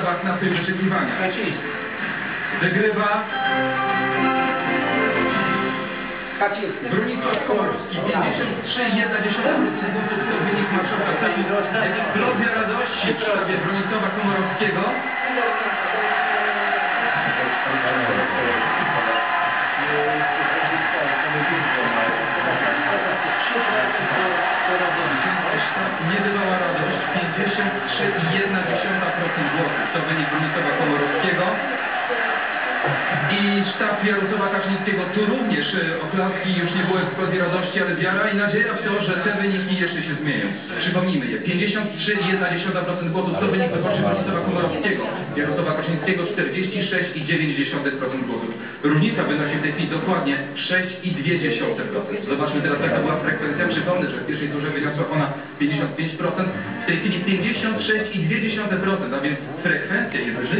ustawach na tych wyczekiwaniach. Kaczyński. Wygrywa. Bronisław Komorowski. 53,1% głosów to wynik marszałka Sejmu. Eksplozja radości w sztabie Bronisława Komorowskiego. Niebywała radość. 53,1% głosów to wynik Bronisława Komorowskiego. I sztab Jarosława Kaczyńskiego, tu również e, oklaski, już nie było eksplozji radości, ale wiara i nadzieja w to, że te wyniki jeszcze się zmienią. Przypomnijmy je, 53,1% głosów to wynik wyborczy Bronisława Komorowskiego, Jarosława Kaczyńskiego 46,9% głosów. Różnica wynosi w tej chwili dokładnie 6,2%. Zobaczmy teraz jaka była. Przypomnę, że w pierwszej turze wyniosła ona 55%, w tej chwili 56,2%, a więc frekwencja jest niż